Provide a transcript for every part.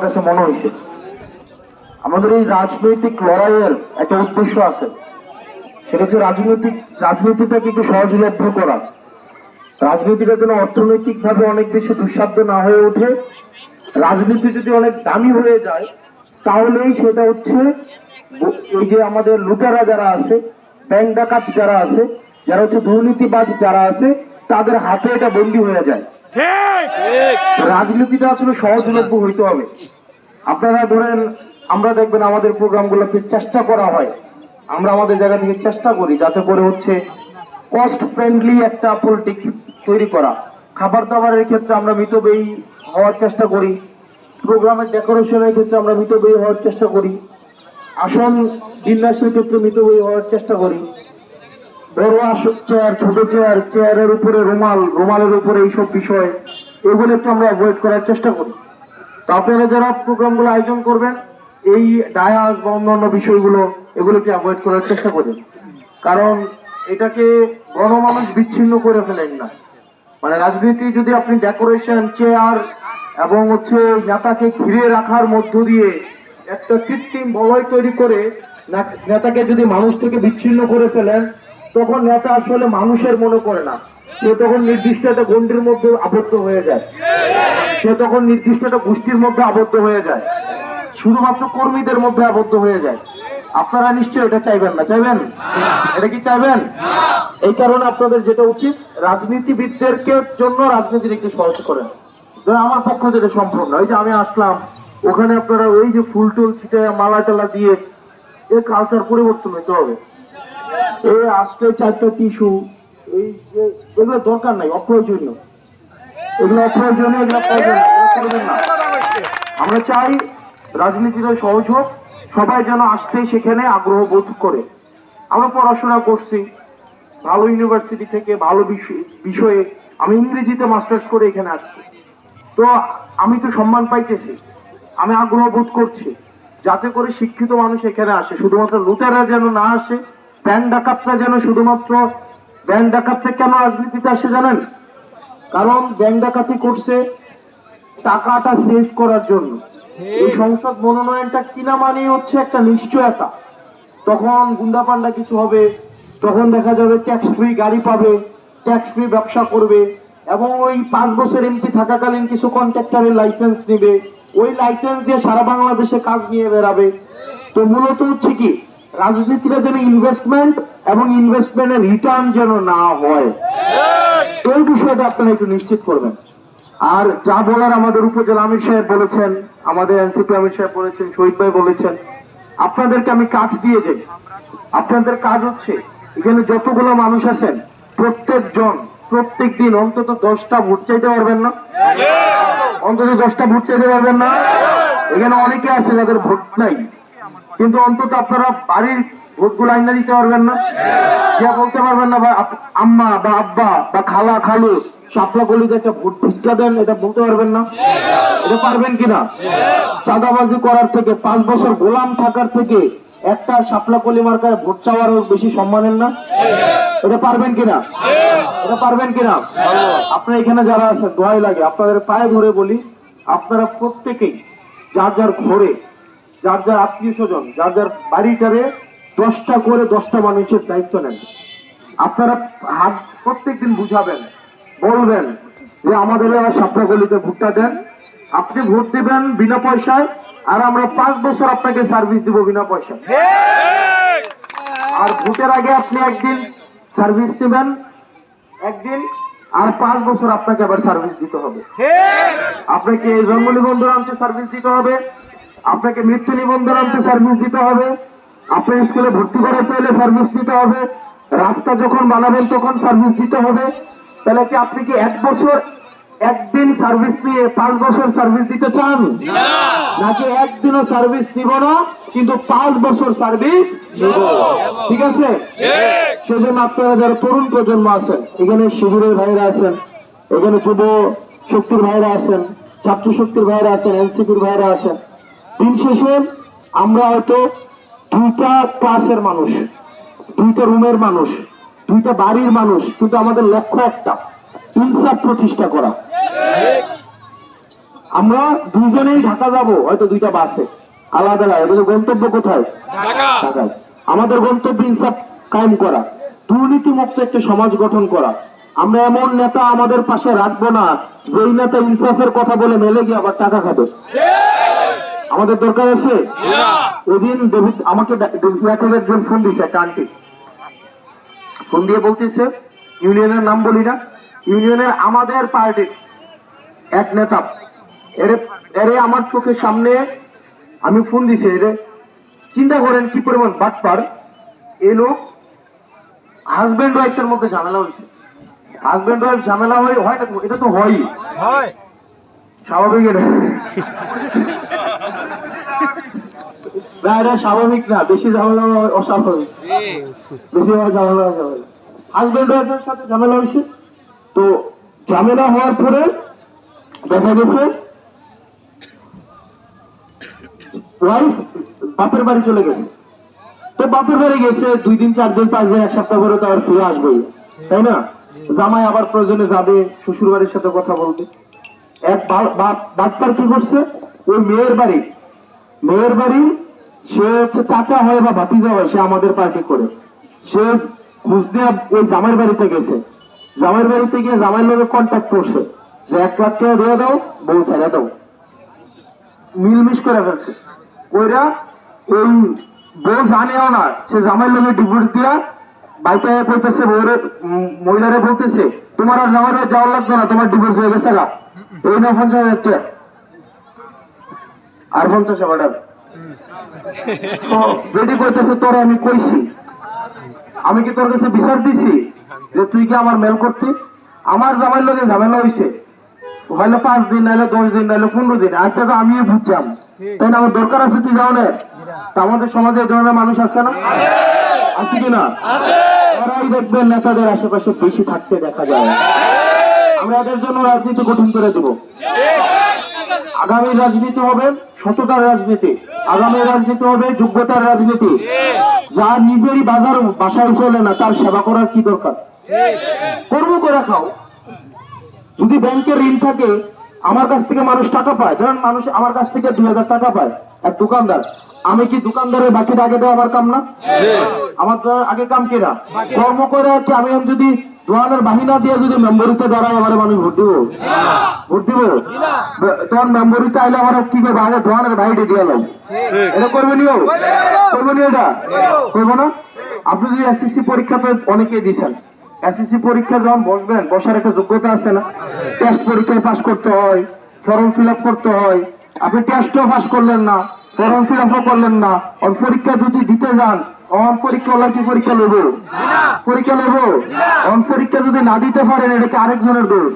কাছে মনে হয়েছে। আমাদের এই রাজনৈতিক লড়াইয়ের একটা উদ্দেশ্য আছে। সেটা হচ্ছে রাজনৈতিক, রাজনীতিটাকে একটু সহজলভ্য করা। রাজনীতিটা যেন অর্থনৈতিক ভাবে অনেক বেশি দুঃসাধ্য না হয়ে ওঠে। রাজনীতি যদি অনেক দামি হয়ে যায়, তাহলেই সেটা হচ্ছে এই যে আমাদের লুটেরা যারা আছে, ব্যাংক ডাকাত যারা আছে, যারা হচ্ছে দুর্নীতিবাজ যারা আছে, তাদের হাতে এটা বন্দী হয়ে যায়। রাজনীতিটা আসলে সহজলভ্য হইতে হবে। আপনারা ধরেন, আমরা দেখবেন আমাদের প্রোগ্রামগুলোতে চেষ্টা করা হয়। আমরা আমাদের জায়গা থেকে চেষ্টা করি যাতে করে হচ্ছে কস্ট ফ্রেন্ডলি একটা পলিটিক্স তৈরি করা। খাবার দাবারের ক্ষেত্রে আমরা মিতব্যয়ী হওয়ার চেষ্টা করি। প্রোগ্রামের ডেকোরেশনের ক্ষেত্রে আমরা মিতব্যয়ী হওয়ার চেষ্টা করি। আসন বিন্যাসের ক্ষেত্রে মিতব্যয়ী হওয়ার চেষ্টা করি। বড় চেয়ার ছোট চেয়ার চেয়ারের উপরে রুমাল, রুমালের উপরে এইসব বিষয় এগুলো একটু আমরা অ্যাভয়েড করার চেষ্টা করি। তো আপনারা যারা প্রোগ্রামগুলো আয়োজন করবেন, এই ডায়াস বা অন্যান্য বিষয়গুলো, এগুলোকে অ্যাভয়েড করার চেষ্টা করেন কারণ এটাকে গণমানুষ বিচ্ছিন্ন করে ফেলেন না। মানে রাজনীতি যদি আপনি ডেকোরেশন চেয়ার এবং হচ্ছে নেতাকে ঘিরে রাখার মধ্য দিয়ে একটা কৃত্রিম বলয় তৈরি করে নেতাকে যদি মানুষ থেকে বিচ্ছিন্ন করে ফেলেন তখন নেতা আসলে মানুষের মনে করে না। সে তখন নির্দিষ্ট একটা গণ্ডির মধ্যে আবদ্ধ হয়ে যায়। সে তখন নির্দিষ্ট একটা গোষ্ঠীর মধ্যে আবদ্ধ হয়ে যায়। শুধুমাত্র কর্মীদের মধ্যে আবদ্ধ হয়ে যায়। আপনারা নিশ্চয়ই এটা চাইবেন না। চাইবেন? এটা কি চাইবেন? এই কারণে আপনাদের যেটা উচিত, রাজনীতিবিদদেরকে জন্য রাজনীতির একটু সহজ করেন। আমার পক্ষ থেকে সম্পূর্ণ। ওই যে আমি আসলাম, ওখানে আপনারা ওই যে ফুল টুল ছিটে মালা টালা দিয়ে এই কালচার পরিবর্তন হতে হবে। এই আজকে চারটা টিস্যু। এই এগুলো দরকার নাই, অপ্রয়োজনীয়। এগুলো অপ্রয়োজনীয়, এগুলো না। আমরা চাই রাজনীতিটা সহজ হোক, সবাই যেন আসতে সেখানে আগ্রহ বোধ করে। আমরা পড়াশোনা করছি, ভালো ইউনিভার্সিটি থেকে ভালো বিষয়- বিষয়ে আমি ইংরেজিতে মাস্টার্স করে এখানে আসছি। তো আমি তো সম্মান পাইতেছি, আমি আগ্রহ বোধ করছি, যাতে করে শিক্ষিত মানুষ এখানে আসে, শুধুমাত্র লুটেরা যেন না আসে ব্যাংক ডাকাতরা যেন শুধুমাত্র ব্যাংক ডাকাতরা কেন রাজনীতিতে আসে জানেন? কারণ ব্যাংক ডাকাতি করছে টাকাটা সেভ করার জন্য। এই সংসদ মনোনয়নটা কিনা মানে হচ্ছে একটা নিশ্চয়তা। তখন গুন্ডা পান্ডা কিছু হবে তখন দেখা যাবে ট্যাক্স ফ্রি গাড়ি পাবে ট্যাক্স ফ্রি ব্যবসা করবে এবং ওই পাঁচ বছর এমপি থাকাকালীন কিছু কন্ট্রাক্টরের লাইসেন্স নেবে। ওই লাইসেন্স দিয়ে সারা বাংলাদেশে কাজ নিয়ে বেরাবে তো মূলত হচ্ছে কি রাজনীতিটা যেন ইনভেস্টমেন্ট এবং ইনভেস্টমেন্টের রিটার্ন যেন না হয়। এই বিষয়টা আপনারা একটু নিশ্চিত করবেন। আর যা বলার আমাদের উপজেলা আমির সাহেব বলেছেন আমাদের এনসিপি আমির সাহেব বলেছেন শহীদ ভাই বলেছেন আপনাদেরকে আমি কাজ দিয়ে যাই। আপনাদের কাজ হচ্ছে এখানে যতগুলো মানুষ আছেন প্রত্যেকজন প্রত্যেক দিন অন্তত দশটা ভোট চাইতে পারবেন না। অন্তত দশটা ভোট চাইতে পারবেন না। এখানে অনেকে আছে যাদের ভোট নাই। কিন্তু অন্তত আপনারা বাড়ির ভোটগুলো আইনা দিতে পারবেন না। যে বলতে পারবেন না বা আম্মা বা আব্বা বা খালা খালু সাপলা গলিতে একটা ভোট ভিক্ষা দেন এটা বলতে পারবেন না। এটা পারবেন কিনা? চাঁদাবাজি করার থেকে পাঁচ বছর গোলাম থাকার থেকে একটা সাপলা কলি মার্কায় ভোট চাওয়ারও বেশি সম্মানের না। এটা পারবেন কিনা? এটা পারবেন কিনা? আপনারা এখানে যারা আছেন দোয়াই লাগে। আপনাদের পায়ে ধরে বলি আপনারা প্রত্যেকেই যার যার ঘরে যার যার আত্মীয় স্বজন, যার যার বাড়িটারে দশটা করে দশটা মানুষের দায়িত্ব নেন। আপনারা হাত প্রত্যেকদিন বুঝাবেন, বলবেন যে আমাদের সাপড়া গলিতে ভোটটা দেন। আপনি ভোট দিবেন বিনা পয়সায়, আর আমরা পাঁচ বছর আপনাকে সার্ভিস দিব বিনা পয়সায়। আর ভোটের আগে আপনি একদিন সার্ভিস দিবেন, একদিন আর পাঁচ বছর আপনাকে আবার সার্ভিস দিতে হবে। আপনাকে জন্ম নিবন্ধন আনতে সার্ভিস দিতে হবে। আপনাকে মৃত্যু নিবন্ধন আনতে সার্ভিস দিতে হবে। আপনার স্কুলে ভর্তি করাতে হলে সার্ভিস দিতে হবে। রাস্তা যখন বানাবেন তখন সার্ভিস দিতে হবে। তাহলে কি আপনি কি এক বছর একদিন সার্ভিস নিয়ে পাঁচ বছর সার্ভিস দিতে চান? নাকি একদিনও সার্ভিস নিব না কিন্তু পাঁচ বছর সার্ভিস ঠিক আছে? সেজন্য আপনারা যারা তরুণ প্রজন্ম আছেন এখানে শিবিরের ভাইরা আছেন এখানে যুব শক্তির ভাইরা আছেন ছাত্র শক্তির ভাইরা আছেন এনসিপির ভাইরা আছেন দিন শেষে আমরা হয়তো দুইটা ক্লাসের মানুষ দুইটা রুমের মানুষ দুইটা বাড়ির মানুষ কিন্তু আমাদের লক্ষ্য একটা ইনসাফ প্রতিষ্ঠা করা। আমরা দুজনেই ঢাকা যাব হয়তো দুইটা বাসে আলাদা আলাদা কিন্তু গন্তব্য কোথায়? ঢাকায়। আমাদের গন্তব্য ইনসাফ কায়েম করা দুর্নীতি মুক্ত একটা সমাজ গঠন করা। আমরা এমন নেতা আমাদের পাশে রাখব না যেই নেতা ইনসাফের কথা বলে মেলে গিয়ে আবার টাকা খাবে। আমাদের দরকার আছে? ওদিন আমাকে একজন ফোন দিছে একটা আন্টি। ফোন দিয়ে বলতেছে ইউনিয়নের নাম বলি না। ইউনিয়নের আমাদের পার্টির এক নেতা। এরে এরে আমার চোখের সামনে আমি ফোন দিছি এরে চিন্তা করেন কি পরিমাণ বাটপার। এই লোক হাজবেন্ড ওয়াইফের মধ্যে ঝামেলা হয়েছে। হাজবেন্ড ওয়াইফ ঝামেলা হয় হয় না এটা তো হয়ই। হয়। স্বাভাবিক এটা। না এটা স্বাভাবিক না বেশি ঝামেলা অস্বাভাবিক। বেশি ঝামেলা হয় স্বাভাবিক হাজবেন্ড ওয়াইফের সাথে ঝামেলা হয়েছে? তো ঝামেলা হওয়ার পরে দেখা গেছে ওয়াইফ বাপের বাড়ি চলে গেছে। তো বাপের বাড়ি গেছে দুই দিন চার দিন পাঁচ দিন এক সপ্তাহ পরে তো আবার ফিরে আসবেই। তাই না? জামাই আবার প্রয়োজনে যাবে শ্বশুর বাড়ির সাথে কথা বলবে। এক বা- বা- কি করছে? ওই মেয়ের বাড়ি। মেয়ের বাড়ি সে হচ্ছে চাচা হয় বা ভাতিজা হয় সে আমাদের পার্টি করে। সে ঘুষ দিয়ে ওই জামাইয়ের বাড়িতে গেছে। জামাইয়ের বাড়িতে গিয়ে জামাইয়ের লোকের কন্ট্যাক্ট করছে। যে এক লাখ টাকা দিয়ে দাও, বউ ছেড়ে দাও। মিলমিশ করে ফেলছে। ওইরা ওই বউ জানেও না, সে জামাইয়ের লোকের ডিভোর্স দিয়া বাইকে কইতেছে, বউরে মহিলারে বলতেছে, তোমার আর জামাইয়ের বাড়ি যাওয়ার লাগবে না, তোমার ডিভোর্স হয়ে গেছে গা। এই না পঞ্চাশ হাজার টাকা। আর পঞ্চাশ হাজার রেডি করতেছে তোর আমি কইছি। আমি কি তোর কাছে বিচার দিছি যে তুই কি আমার মেল করতি? আমার জামাইয়ের লোকে ঝামেলা হয়েছে হয়তো পাঁচ দিন নাহলে দশ দিন নাহলে পনেরো দিন। আচ্ছা তো আমিও বুঝলাম তাই না আমার দরকার আছে তুই যাও না। তা আমাদের সমাজে এই ধরনের মানুষ আছে না? আছে। কি না? ওরাই দেখবেন নেতাদের আশেপাশে বেশি থাকতে দেখা যায়। আমরা এদের জন্য রাজনীতি গঠন করে দেব। আগামী রাজনীতি হবে সততার রাজনীতি, আগামী রাজনীতি হবে যোগ্যতার রাজনীতি। যা নিজেরই বাজার বাসায় চলে না, তার সেবা করার কি দরকার? কর্ম করে খাও। যদি ব্যাংকের ঋণ থাকে, আমার কাছ থেকে মানুষ টাকা পায়। ধরেন মানুষ আমার কাছ থেকে দুই হাজার টাকা পায়। এক দোকানদার আমি কি দোকানদারের বাকিটা আগে দেওয়া আমার কাম না? আমার তো আগে কাম কেনা কর্ম করে কি আমি যদি দোয়ানের বাহিনা দিয়ে যদি মেম্বরিতে দাঁড়ায় আমার মানুষ ভোট দিব? ভোট দিব? তখন মেম্বরিতে আইলে আমার কি করব? আগে দোয়ানের বাহিরে দিয়ে লাগ এটা করবে নিও? করবে নিও এটা? করব না? আপনি যদি এসএসসি পরীক্ষা তো অনেকেই দিছেন। এসএসসি পরীক্ষা যখন বসবেন বসার একটা যোগ্যতা আছে না? টেস্ট পরীক্ষায় পাশ করতে হয় ফর্ম ফিল আপ করতে হয়। আপনি টেস্টও পাস করলেন না। ফর্ম ফিল করলেন না। আর পরীক্ষা যদি দিতে যান অন পরীক্ষা হলে কি পরীক্ষা নেব? পরীক্ষা নেব? অন পরীক্ষা যদি না দিতে পারেন এটা কি আরেকজনের দোষ?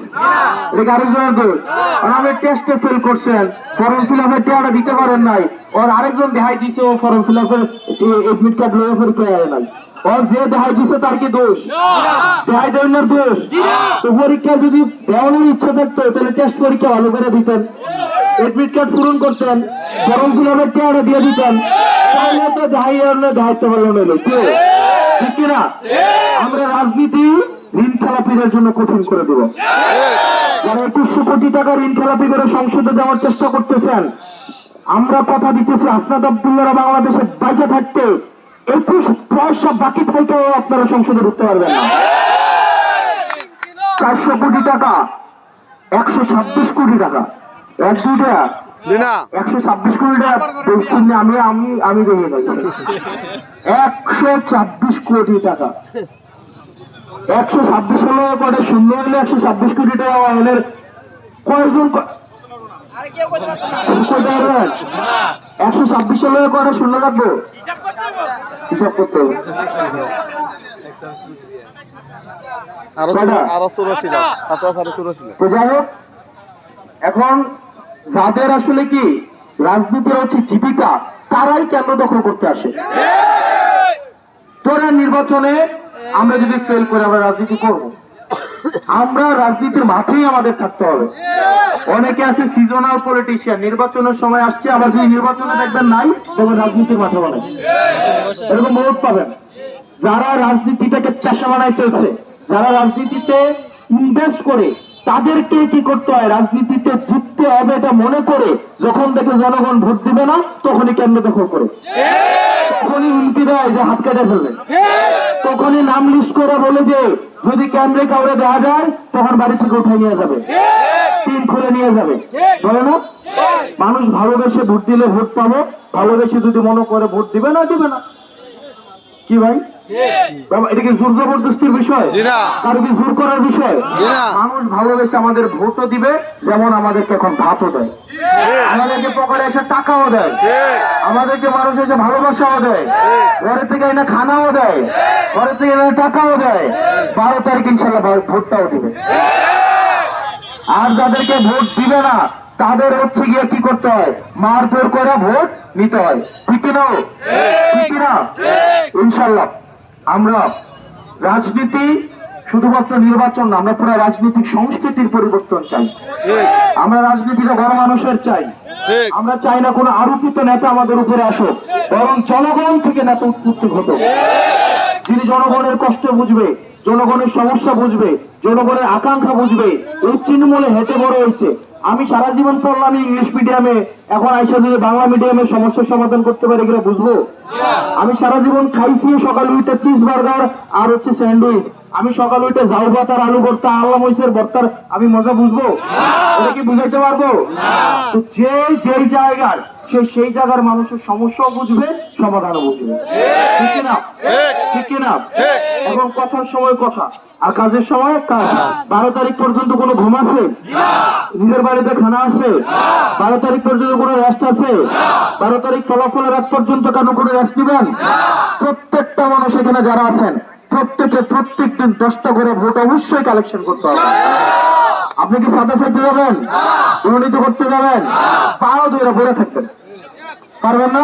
এটা কি আরেকজনের দোষ? আর আমি টেস্টে ফেল করছেন ফর্ম ফিল আপের টেয়াটা দিতে পারেন নাই। ওর আরেকজন দেখাই দিছে ও ফর্ম ফিল আপের এডমিট কার্ড লয়ে পরীক্ষা আয় নাই। ওর যে দেখাই দিছে তার কি দোষ? দেখাই দেওয়ার দোষ। তো পরীক্ষা যদি দেওয়ানোর ইচ্ছা থাকতো তাহলে টেস্ট পরীক্ষা ভালো করে দিতেন। এডমিট কার্ড পূরণ করতেন। ফর্ম ফিল আপের দিয়ে দিতেন। তাহলে তো দেখাই আনলে দেখাইতে পারল না কে? ঠিক কিনা আমরা রাজনীতি ঋণ খেলাপিদের জন্য কঠিন করে দেব। যারা একুশশো কোটি টাকা ঋণ খেলাপি করে সংসদে যাওয়ার চেষ্টা করতেছেন, আমরা কথা দিতেছি আসনাদ আব্দুল্লারা বাংলাদেশে বাইচে থাকতে। একুশ পয়সা বাকি থেকেও আপনারা সংসদে ঢুকতে পারবেন না। চারশো কোটি টাকা, একশো ছাব্বিশ কোটি টাকা। এক দুইটা দিনা। একশো ছাব্বিশ কোটি টাকা। না, আমি আমি আমি দেখে নেই একশো ছাব্বিশ কোটি টাকা। একশো ছাব্বিশ হলে পরে শূন্য হলে একশো ছাব্বিশ কোটি টাকা হলে কয়জন ক- কয়টা হলেন? একশো ছাব্বিশ হলে পরে শূন্য রাখব হিসাব করতে হবে। আরও আরও আরও হোক এখন যাদের আসলে কি? রাজনীতি হচ্ছে জীবিকা। তারাই কেন্দ্র দখল করতে আসে। তোরা নির্বাচনে আমরা যদি ফেল করে আমরা রাজনীতি করব। আমরা রাজনীতির মাঠেই আমাদের থাকতে হবে। অনেকে আছে সিজনাল পলিটিশিয়ান নির্বাচনের সময় আসছে, আবার যদি নির্বাচনে দেখবেন নাই তবে রাজনীতির মাঠে বানাই এরকম বহুত পাবেন। যারা রাজনীতিটাকে পেশা বানাই ফেলছে যারা রাজনীতিতে ইনভেস্ট করে তাদেরকে কি করতে হয়? রাজনীতিতে জিততে হবে এটা মনে করে যখন দেখে জনগণ ভোট দিবে না, তখনই কেন্দ্র দখল করে। তখনই হুমকি দেয় যে হাত কেটে ফেলবে। তখনই নাম লিস্ট করে বলে যে, যদি কেন্দ্রে কাউরে দেওয়া যায়, তখন বাড়ি থেকে উঠে নিয়ে যাবে। তিন খুলে নিয়ে যাবে। বলে না? মানুষ ভালোবেসে ভোট দিলে ভোট পাবো, ভালোবেসে যদি মনে করে ভোট দিবে না দিবে না। কি ভাই? বাবা, এটা কি জোর জবরদস্তির বিষয়? কারও কি জোর করার বিষয়? মানুষ ভালোবেসে আমাদের ভোটও দিবে যেমন আমাদেরকে এখন ভাতও দেয়। আমাদেরকে পকেটে এসে টাকাও দেয়। আমাদেরকে মানুষ এসে ভালোবাসাও দেয়। ঘরে থেকে এনে খানাও দেয়। ঘরে থেকে এনে টাকাও দেয়। বারো তারিখ ইনশাল্লাহ ভোটটাও দিবে। আর যাদেরকে ভোট দিবে না তাদের হচ্ছে গিয়ে কি করতে হয়? মারধর করে ভোট নিতে হয়। ঠিক কিনা ঠিক। কিনা ইনশাল্লাহ আমরা রাজনীতি শুধুমাত্র নির্বাচন না আমরা পুরো রাজনৈতিক সংস্কৃতির পরিবর্তন চাই। আমরা রাজনীতিটা বড় মানুষের চাই আমরা চাই না কোনো আরোপিত নেতা আমাদের উপরে আসুক বরং জনগণ থেকে নেতা উৎপত্তি ঘটুক। যিনি জনগণের কষ্ট বুঝবে জনগণের সমস্যা বুঝবে জনগণের আকাঙ্ক্ষা বুঝবে এই তৃণমূলে হেঁটে বড় হয়েছে। আমি সারা জীবন পড়লাম ইংলিশ মিডিয়ামে এখন আইসা যদি বাংলা মিডিয়ামে সমস্যার সমাধান করতে পারে কিনা বুঝব? আমি সারা জীবন খাইছি সকাল উঠে চিজ বার্গার আর হচ্ছে স্যান্ডউইচ আমি সকাল উইটা ঝাউ ভাতার আলু ভর্তা আল্লাহ মহিষের ভর্তার আমি মজা বুঝব? এটা কি বুঝাইতে পারব? তো যে যেই জায়গার সে সেই জায়গার মানুষের সমস্যাও বুঝবে সমাধানও বুঝবে। ঠিক কিনা? ঠিক। ঠিক। এবং কথার সময় কথা। আর কাজের সময় কাজ। বারো তারিখ পর্যন্ত কোনো ঘুম আছে? নিজের বাড়িতে খানা আছে? বারো তারিখ পর্যন্ত কোনো রেস্ট আছে? বারো তারিখ ফলাফলের আগ পর্যন্ত কেন কোনো রেস্ট নেবেন? প্রত্যেকটা মানুষ এখানে যারা আছেন প্রত্যেকে প্রত্যেক দিন দশটা করে ভোট অবশ্যই কালেকশন করতে হবে। আপনি কি সাদা চাইতে যাবেন দুর্নীতি করতে যাবেন? পাও ধরে পড়ে থাকবেন। পারবেন না?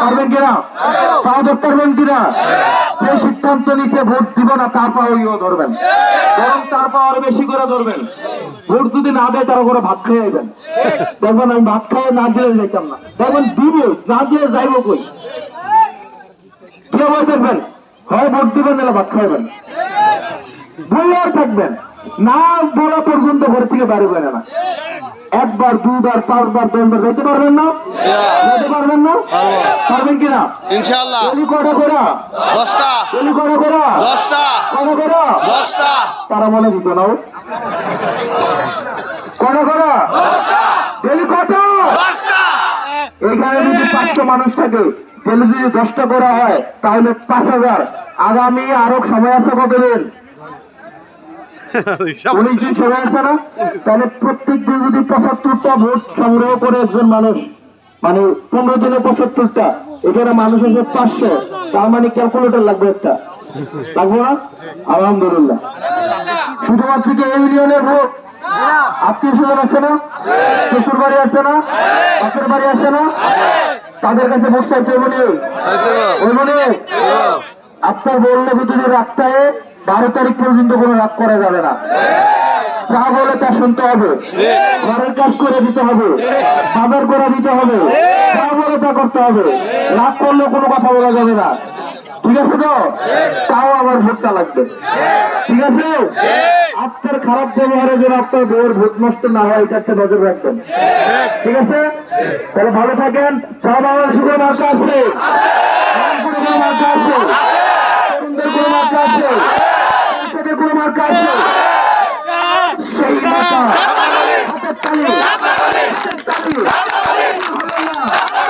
পারবেন কিনা? পাও ধরতে পারবেন কিনা? যে সিদ্ধান্ত নিছে ভোট দিব না, তার পাওয়া ধরবেন। বরং চার পাওয়ার বেশি করে ধরবেন। ভোট যদি না দেয়, তারা করে ভাত খেয়ে যাবেন। দেখবেন আমি ভাত খাইয়ে না দিলে যেতাম না। দেখবেন দিব, না দিয়ে যাইব কই? কেউ দেখবেন হয় ভোট দিবেন নাহলে ভাত খাইবেন। বলে আর থাকবেন। না বলা পর্যন্ত ঘর থেকে বেরোবেন না। একবার দুবার পাঁচবার দশবার যেতে পারবেন না? যেতে পারবেন না? পারবেন কিনা? ইনশাল্লাহ গলি কটা করা দশটা। গলি কটা করা দশটা। কটা করা দশটা। তারা মনে দিত না ও। কটা করা দশটা এখানে যদি পাঁচশো মানুষ থাকে তাহলে যদি দশটা করা হয় তাহলে পাঁচ হাজার। আগামী আরও সময় আছে কতদিন? উনিশ দিন সময় আছে না? তাহলে প্রত্যেক দিন যদি পঁচাত্তরটা ভোট সংগ্রহ করে একজন মানুষ মানে পনেরো দিনে পঁচাত্তরটা এখানে মানুষ আছে পাঁচশো। তার মানে ক্যালকুলেটর লাগবে একটা। লাগবে না? আলহামদুলিল্লাহ। শুধুমাত্র কি এই ইউনিয়নের ভোট? আত্মীয় স্বজন আছে না? শ্বশুর বাড়ি আছে না? বাপের বাড়ি আছে না? তাদের কাছে ভোট চাইতে আপনার বললে যদি রাতটায় বারো তারিখ পর্যন্ত কোনো রাগ করা যাবে না। যা বলে তা শুনতে হবে। ঘরের কাজ করে দিতে হবে। বাজার করে দিতে হবে। যা বলে তা করতে হবে। রাগ করলে কোনো কথা বলা যাবে না। ঠিক আছে তো? তাও আমার ভোটটা লাগবে। ঠিক আছে? আপনার খারাপ ব্যবহারের জন্য আপনার বউয়ের ভোট নষ্ট না হয়, এটা নজর রাখবেন। ঠিক আছে? তাহলে ভালো থাকেন। সারা বাংলাদেশে কোনো আছে? আছে? আছে? কোনো মার্কা আছে? সেই মার্কা হাতের তালি। হাতের তালি।